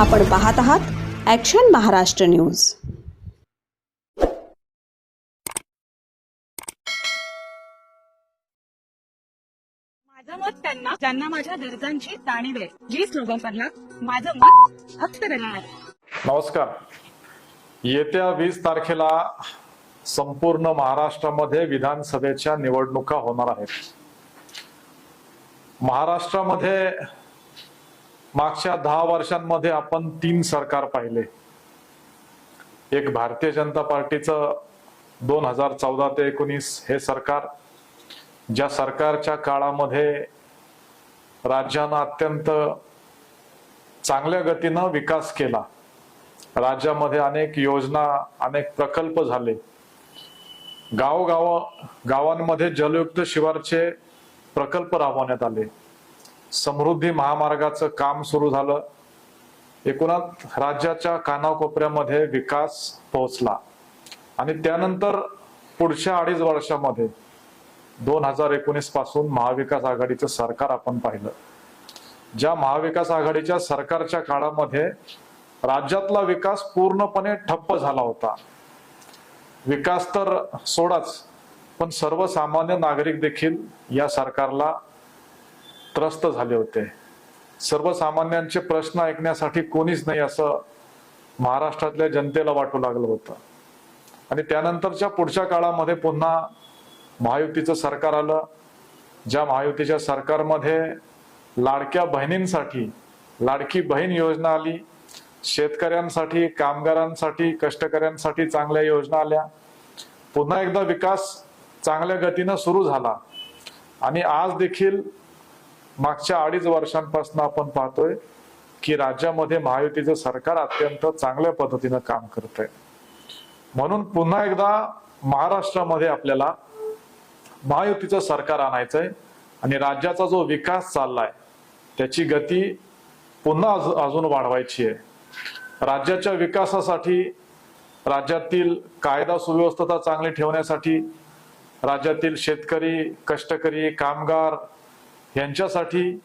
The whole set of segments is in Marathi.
आपण पाहत आहात ॲक्शन महाराष्ट्र न्यूज माझं मत त्यांना ज्यांना माझ्या गरजांची जाणीव आहे. जी स्लोगन माझं मत फक्त नमस्कार. येत्या वीस तारखेला संपूर्ण महाराष्ट्रामध्ये विधानसभेच्या निवडणुका होणार आहेत. महाराष्ट्रामध्ये मागच्या दहा वर्षांमध्ये आपण तीन सरकार पाहिले. एक भारतीय जनता पार्टीचं दोन हजार चौदा ते एकोणीस हे सरकार ज्या सरकारच्या काळामध्ये राज्यानं अत्यंत चांगल्या गतीनं विकास केला. राज्यामध्ये अनेक योजना अनेक प्रकल्प झाले. गावोगाव गावांमध्ये जलयुक्त शिवारचे प्रकल्प राबवण्यात आले. समृद्धी महामार्गाचं काम सुरू झालं. एकूणात राज्याच्या कानाकोपऱ्यामध्ये विकास पोहोचला. आणि त्यानंतर पुढच्या अडीच वर्षामध्ये दोन हजार एकोणीसपासून महाविकास आघाडीचं सरकार आपण पाहिलं. ज्या महाविकास आघाडीच्या सरकारच्या काळामध्ये राज्यातला विकास पूर्णपणे ठप्प झाला होता. विकास तर सोडाच पण सर्वसामान्य नागरिक देखील या सरकारला त्रस्त झाले होते. सर्वसामान्यांचे प्रश्न ऐकण्यासाठी कोणीच नाही असं महाराष्ट्रातल्या जनतेला वाटू लागलं होतं. आणि त्यानंतरच्या पुढच्या काळामध्ये पुन्हा महायुतीचं सरकार आलं. ज्या महायुतीच्या सरकारमध्ये लाडक्या बहिणींसाठी लाडकी बहीण योजना आली. शेतकऱ्यांसाठी कामगारांसाठी कष्टकऱ्यांसाठी चांगल्या योजना आल्या. पुन्हा एकदा विकास चांगल्या गतीनं सुरू झाला. आणि आज देखील मागच्या अडीच वर्षांपासून आपण पाहतोय की राज्यामध्ये महायुतीचं सरकार अत्यंत चांगल्या पद्धतीनं काम करत आहे म्हणून पुन्हा एकदा महाराष्ट्रामध्ये आपल्याला महायुतीचं सरकार आणायचंय आणि राज्याचा जो विकास चाललाय त्याची गती पुन्हा अजून वाढवायची आहे. राज्याच्या विकासासाठी राज्यातील कायदा सुव्यवस्था चांगली ठेवण्यासाठी राज्यातील शेतकरी कष्टकरी कामगार यांच्यासाठी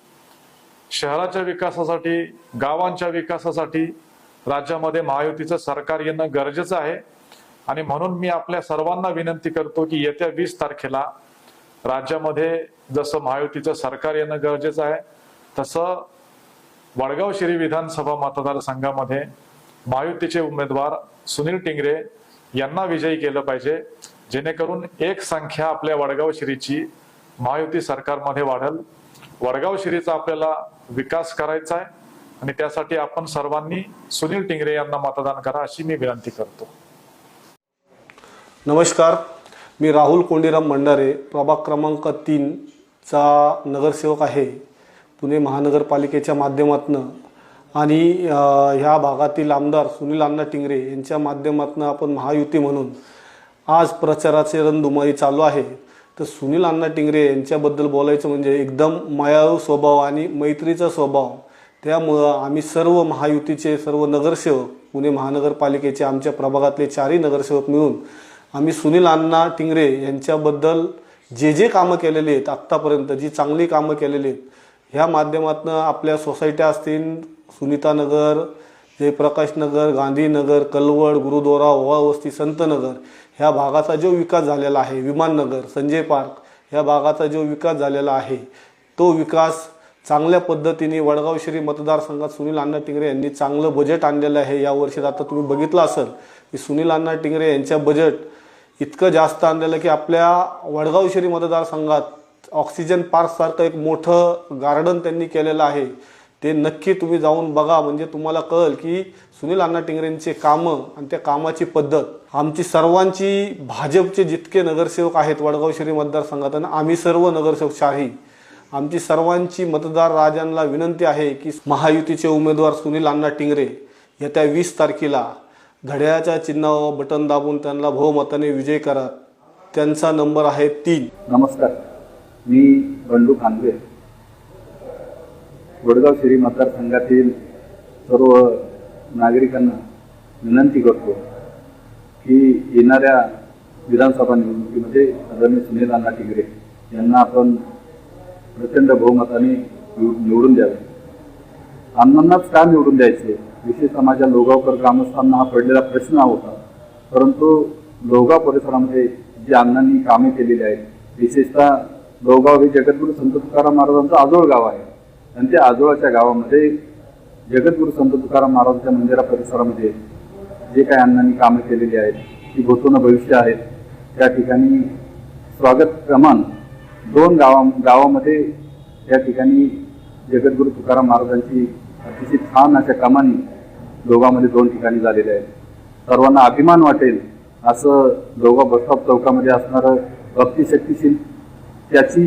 शहराच्या विकासासाठी गावांच्या विकासासाठी राज्यामध्ये महायुतीचं सरकार येणं गरजेचं आहे. आणि म्हणून मी आपल्या सर्वांना विनंती करतो की येत्या वीस तारखेला राज्यामध्ये जसं महायुतीचं सरकार येणं गरजेचं आहे तसं वडगाव शिरी विधानसभा मतदारसंघामध्ये महायुतीचे उमेदवार सुनील टिंगरे यांना विजयी केलं पाहिजे. जेणेकरून एक संख्या आपल्या वडगाव शिरीची महायुती सरकारमध्ये वाढल. वडगाव शिरीचा आपल्याला विकास करायचा आहे आणि त्यासाठी आपण सर्वांनी सुनील टिंगरे यांना मतदान करा अशी मी विनंती करतो. नमस्कार. मी राहुल कोंडीराम भंडारे प्रभाग क्रमांक तीनचा नगरसेवक आहे. पुणे महानगरपालिकेच्या माध्यमातून आणि ह्या भागातील आमदार सुनील अण्णा टिंगरे यांच्या माध्यमातून आपण महायुती म्हणून आज प्रचाराचे रणधुमारी चालू आहे. तर सुनील अण्णा टिंगरे यांच्याबद्दल बोलायचं म्हणजे एकदम मायाळू स्वभाव आणि मैत्रीचा स्वभाव. त्यामुळं आम्ही सर्व महायुतीचे सर्व नगरसेवक पुणे महानगरपालिकेचे आमच्या प्रभागातले चारही नगरसेवक मिळून आम्ही सुनील अण्णा टिंगरे यांच्याबद्दल जे जे कामं केलेले आहेत आत्तापर्यंत जी चांगली कामं केलेली आहेत ह्या माध्यमातून आपल्या सोसायट्या असतील सुनीतानगर जयप्रकाशनगर गांधीनगर कलवड गुरुद्वारा ओवा वस्ती संतनगर ह्या भागाचा जो विकास झालेला आहे विमाननगर संजय पार्क ह्या भागाचा जो विकास झालेला आहे तो विकास चांगल्या पद्धतीने वडगाव श्री मतदारसंघात सुनील अण्णा टिंगरे यांनी चांगलं बजेट आणलेलं आहे. या वर्षात आता तुम्ही बघितलं असेल की सुनील अण्णा टिंगरे यांच्या बजेट इतकं जास्त आणलेलं की आपल्या वडगाव शहरी मतदारसंघात ऑक्सिजन पार्कसारखं एक मोठं गार्डन त्यांनी केलेलं आहे. ते नक्की तुम्ही जाऊन बघा. म्हणजे तुम्हाला कळेल की सुनील अण्णा टिंगरेंचे कामं आणि त्या कामाची पद्धत आमची सर्वांची भाजपचे जितके नगरसेवक आहेत वडगाव शहरी मतदारसंघात आणि आम्ही सर्व नगरसेवक शाही आमची सर्वांची मतदार राजांना विनंती आहे की महायुतीचे उमेदवार सुनील अण्णा टिंगरे येत्या वीस तारखेला घड्याळाच्या चिन्हावर बटन दाबून त्यांना बहुमताने विजय करा. त्यांचा नंबर आहे तीन. नमस्कार. मी बंडू खानवे वडगाव शहरी मतदारसंघातील सर्व नागरिकांना विनंती करतो की येणाऱ्या विधानसभा निवडणुकीमध्ये आदरणीय सुनील अण्णा टिगरे यांना आपण प्रचंड बहुमताने निव- निवडून द्यावे. अण्णांनाच का निवडून द्यायचे? विशेषतः माझ्या लोगावकर ग्रामस्थांना हा पडलेला प्रश्न होता. परंतु लोगाव परिसरामध्ये जी अण्णांनी कामे केलेली आहेत विशेषतः लोगाव हे जगद्गुरू संत तुकाराम महाराजांचं आजोळ गाव आहे. आणि त्या आजोळाच्या गावामध्ये जगद्गुरू संत तुकाराम महाराजांच्या मंदिरा परिसरामध्ये जे काही अण्णांनी कामं केलेली आहेत ती भूतून भविष्य आहेत त्या ठिकाणी स्वागत प्रमाण दोन गावा गावामध्ये त्या ठिकाणी जगद्गुरू तुकाराम महाराजांची अतिशय छान अशा कमानी दोघांमध्ये दोन ठिकाणी झालेल्या आहेत. सर्वांना अभिमान वाटेल असं दोघा बसस्टॉप चौकामध्ये असणारं भक्ती शक्तीशील त्याची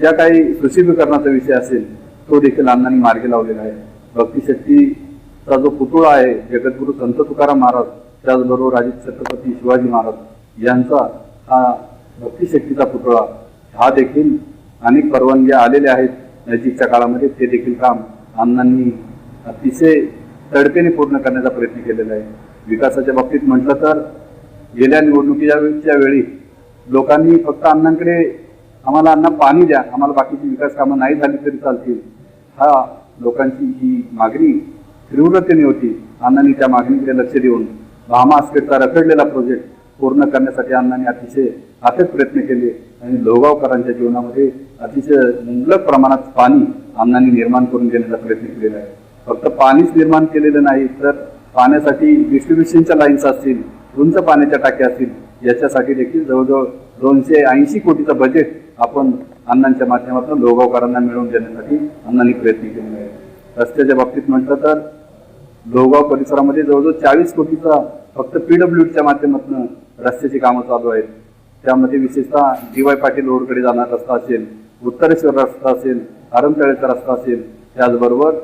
ज्या काही सुशोभीकरणाचा विषय असेल तो देखील अण्णांनी मार्गी लावलेला आहे. भक्ती शक्तीचा जो पुतळा आहे जगद्गुरू संत तुकाराम महाराज त्याचबरोबर राजे छत्रपती शिवाजी महाराज यांचा हा भक्तीशक्तीचा पुतळा हा देखील अनेक परवानग्या आलेल्या आहेत. नजीकच्या काळामध्ये ते देखील काम अण्णांनी अतिशय तडकेने पूर्ण करण्याचा प्रयत्न केलेला आहे. विकासाच्या बाबतीत म्हटलं तर गेल्या निवडणुकीच्या वेळी लोकांनी फक्त अण्णांकडे आम्हाला अण्णा पाणी द्या आम्हाला बाकीची विकास कामं नाही झाली तरी चालतील. हा लोकांची ही मागणी तीव्रतेने होती. अण्णांनी त्या मागणीकडे लक्ष देऊन भामा आस्केटचा रखडलेला प्रोजेक्ट पूर्ण करण्यासाठी अण्णांनी अतिशय अथक प्रयत्न केले आणि लोगावकरांच्या जीवनामध्ये अतिशय मुबलक प्रमाणात पाणी अण्णांनी निर्माण करून देण्याचा प्रयत्न केलेला आहे. फक्त पाणीच निर्माण केलेलं नाही तर पाण्यासाठी डिस्ट्रीब्युशनच्या लाईन्स असतील उंच पाण्याच्या टाक्या असतील याच्यासाठी देखील जवळजवळ दोनशे ऐंशी कोटीचं बजेट आपण अण्णांच्या माध्यमातून लोगावकरांना मिळवून देण्यासाठी अण्णांनी प्रयत्न केले आहे रस्त्याच्या बाबतीत म्हटलं तर लोगाव परिसरामध्ये जवळजवळ चाळीस कोटीचा फक्त पीडब्ल्यूडीच्या माध्यमातून रस्त्याची कामं चालू आहेत. त्यामध्ये विशेषतः डी वाय पाटील रोडकडे जाणारा रस्ता असेल उत्तरेश्वर रस्ता असेल आरमतळेचा रस्ता असेल त्याचबरोबर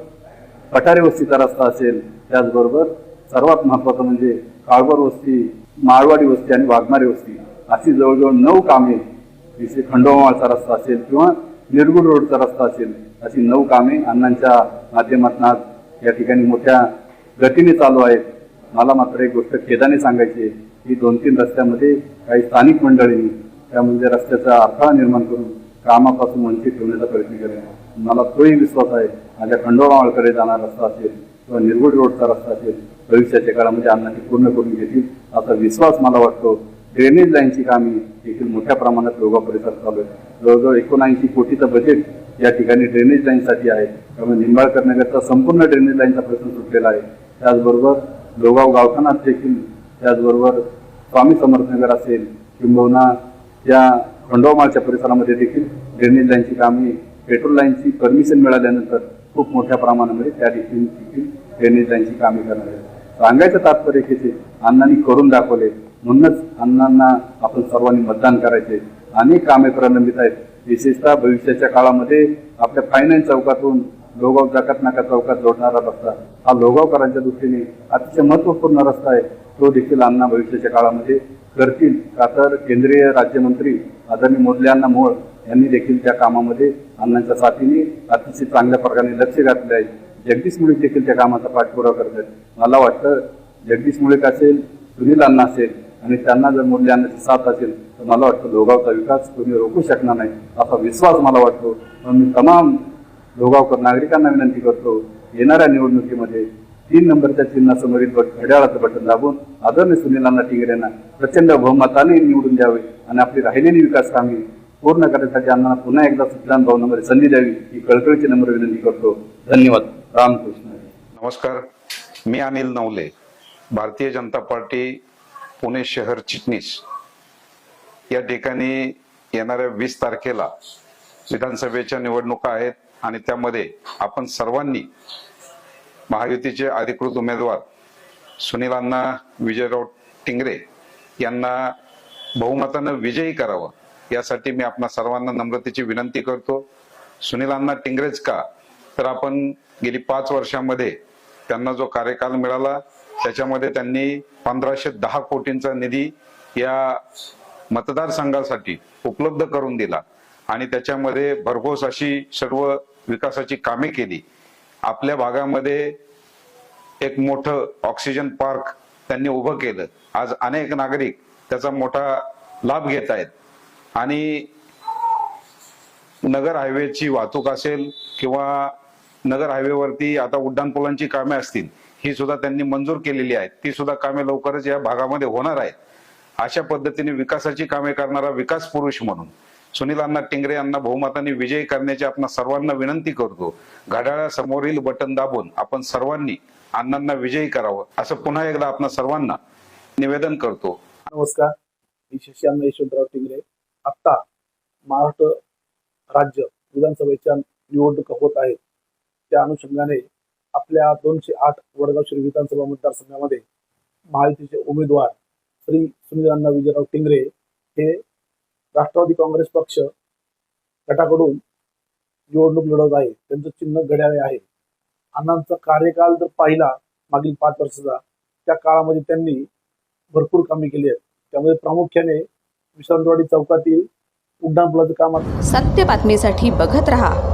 पठारे वस्तीचा रस्ता असेल त्याचबरोबर सर्वात महत्वाचं म्हणजे काळभर वस्ती माळवाडी वस्ती आणि वाघमारी वस्ती अशी जवळजवळ नऊ कामे विशेष खंडोबाचा रस्ता असेल किंवा निरगुड रोडचा रस्ता असेल अशी नऊ कामे अण्णांच्या माध्यमातून आज या ठिकाणी मोठ्या गतीने चालू आहेत. मला मात्र एक गोष्ट खेदाने सांगायची आहे की दोन तीन रस्त्यामध्ये काही स्थानिक मंडळींनी म्हणजे रस्त्याचा अडथळा निर्माण करून कामापासून वंचित ठेवण्याचा प्रयत्न केला मला तोही विश्वास आहे माझ्या खंडोबाकडे जाणारा रस्ता असेल किंवा निरगुड रोडचा रस्ता असेल भविष्याच्या काळामध्ये अण्णांनी पूर्ण करून घेतील असा विश्वास मला वाटतो. ड्रेनेज लाईनची कामे देखील मोठ्या प्रमाणात लोगा परिसरात चालू आहे. जवळजवळ एकोणऐंशी कोटीचं बजेट या ठिकाणी ड्रेनेज लाईनसाठी आहे. त्यामुळे निंबाळकर नगरचा संपूर्ण ड्रेनेज लाईनचा प्रश्न सुटलेला आहे. त्याचबरोबर लोगाव गावठाणात देखील त्याचबरोबर स्वामी समर्थनगर असेल किंबहुना या खंडोमाळच्या परिसरामध्ये देखील ड्रेनेज लाईनची कामे पेट्रोल लाईनची परमिशन मिळाल्यानंतर खूप मोठ्या प्रमाणामध्ये त्या देखील देखील ड्रेनेज लाईनची कामे करणार आहेत. सांगायचं तात्पर्य किती अण्णांनी करून दाखवले म्हणूनच अण्णांना आपण सर्वांनी मतदान करायचे. अनेक कामे प्रलंबित आहेत. विशेषतः भविष्याच्या काळामध्ये आपल्या फायनान्स चौकातून लोगाव जाकत नाका चौकात जोडणारा रस्ता हा लोगावकरांच्या दृष्टीने अतिशय महत्त्वपूर्ण रस्ता आहे. तो देखील अण्णा भविष्याच्या काळामध्ये करतील. का तर केंद्रीय राज्यमंत्री आदरणीय अण्णा मोळ यांनी देखील त्या कामामध्ये अण्णांच्या साथीने अतिशय चांगल्या प्रकारे लक्ष घातले आहे. जगदीश मुळे देखील त्या कामाचा पाठपुरावा करत आहेत. मला वाटतं जगदीश मुळीक असेल सुनील अण्णा असेल आणि त्यांना जर मूल्य आणण्याची साथ असेल तर मला वाटतं लोगावचा विकास कोणी रोखू शकणार नाही असा विश्वास मला वाटतो. म्हणून मी तमाम लोगावकर नागरिकांना विनंती करतो येणाऱ्या निवडणुकीमध्ये तीन नंबरच्या चिन्हासमोरील घड्याळाचं बटन दाबून आदरणीय सुनीलांना अण्णा टिंगरे यांना प्रचंड बहुमताने निवडून द्यावे आणि आपली राहिलेली विकास कामे पूर्ण करण्यासाठी अण्णा पुन्हा एकदा सुलतान नंबर संधी द्यावी ही कळकळीची नंबर विनंती करतो. धन्यवाद. रामकृष्ण. नमस्कार. मी अनिल नवले भारतीय जनता पार्टी पुणे शहर चिटणीस. या ठिकाणी येणाऱ्या वीस तारखेला विधानसभेच्या निवडणुका आहेत आणि त्यामध्ये आपण सर्वांनी महायुतीचे अधिकृत उमेदवार सुनीलांना विजयराव टिंगरे यांना बहुमतानं विजयी करावं यासाठी मी आपणा सर्वांना नम्रतेची विनंती करतो. सुनीलांना टिंगरेच का? तर आपण गेली पाच वर्षामध्ये त्यांना जो कार्यकाल मिळाला त्याच्यामध्ये त्यांनी पंधराशे दहा कोटींचा निधी या मतदारसंघासाठी उपलब्ध करून दिला. आणि त्याच्यामध्ये भरघोस अशी सर्व विकासाची कामे केली. आपल्या भागामध्ये एक मोठं ऑक्सिजन पार्क त्यांनी उभं केलं. आज अनेक नागरिक त्याचा मोठा लाभ घेत आहेत. आणि नगर हायवेची वाहतूक असेल किंवा नगर हायवेवरती आता उड्डाणपुलांची कामे असतील ही सुद्धा त्यांनी मंजूर केलेली आहेत. ती सुद्धा कामे लवकरच या भागामध्ये होणार आहेत. अशा पद्धतीने विकासाची कामे करणारा विकास पुरुष म्हणून सुनील अण्णा टिंगरे यांना बहुमताने विजयी करण्याची आपण सर्वांना विनंती करतो. घड्याळासमोरील बटन दाबून आपण सर्वांनी अण्णांना विजयी करावं असं पुन्हा एकदा आपण सर्वांना निवेदन करतो. नमस्कार मी शशांक यशवंतराव टिंगरे. आत्ता महाराष्ट्र राज्य विधानसभेच्या निवडणुका होत आहेत. त्या अनुषंगाने आपल्या दोनशे आठ वडगाव श्री विधानसभा मतदारसंघामध्ये महायुतीचे उमेदवार श्री सुनील विजयराव टिंगरे हे राष्ट्रवादी काँग्रेस पक्ष गटाकडून निवडणूक लढवत आहे त्यांचं चिन्ह घड्याळे आहे. अण्णांचा कार्यकाल जर पाहिला मागील पाच वर्षाचा त्या काळामध्ये त्यांनी भरपूर कामे केली आहेत. त्यामध्ये प्रामुख्याने विश्रांतवाडी चौकातील उड्डाणपुलाचं काम सत्य बातमीसाठी बघत रहा.